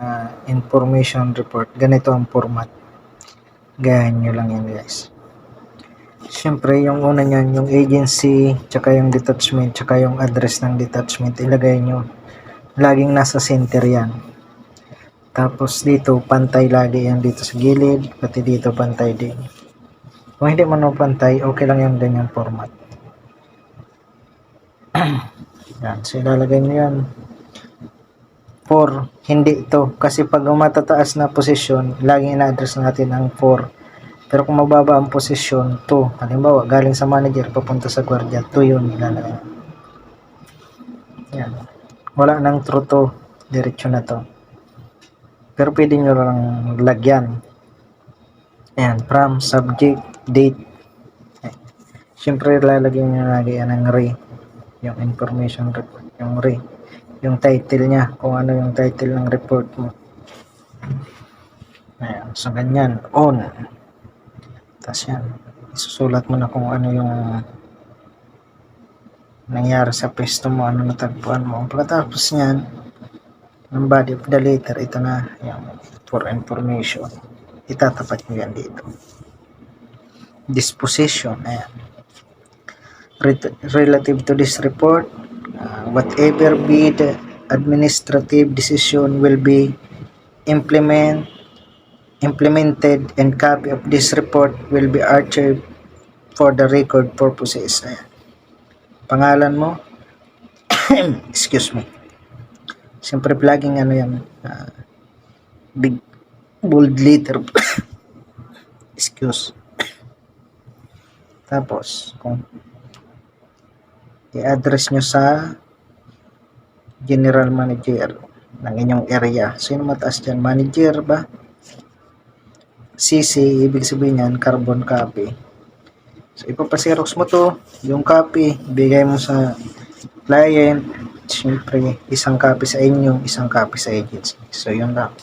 ah, information report. Ganito ang format. Gayahin nyo lang yan guys. Siyempre, yung una niyan, yung agency, tsaka yung detachment, tsaka yung address ng detachment, ilagay nyo. Laging nasa center yan. Tapos dito, pantay lagi yan dito sa gilid, pati dito pantay din. Kung hindi man pantay, okay lang yung ganyan format. yan, so ilalagay nyo yan. 4, hindi ito. Kasi pag matataas na posisyon, laging ina-address natin ang 4. Pero kung mababa ang posisyon, 2. Halimbawa, galing sa manager, papunta sa gwardiya, 2 yun ilalagay. Yan. Wala nang true to. Diretso na to. Pero pwede nyo lang lagyan. Ayan, from, subject, date. Siyempre, lalagyan nyo lagi yan ng re. Yung information report. Yung re. Yung title niya. Kung ano yung title ng report mo. Ayan. So, ganyan. On. Tapos yan. Isusulat mo na kung ano yung nangyari sa pwesto mo, ano natagpuan mo. Pagkatapos niyan, ng body of the letter, ito na, yung for information. Itatapat nyo yan dito. Disposition, ayan. Relative to this report, uh, whatever be the administrative decision will be implement implemented and copy of this report will be archived for the record purposes. Ayan. Pangalan mo, excuse me. Siyempre, plugging ano yan, ah, big bold letter. excuse. Tapos, kung i-address nyo sa general manager ng inyong area. Sino mataas dyan? Manager ba? CC, ibig sabihin yan, carbon copy. So, ipapasirox mo to, yung copy, bigay mo sa client, siyempre, isang copy sa inyo, isang copy sa agency. So, yun lang.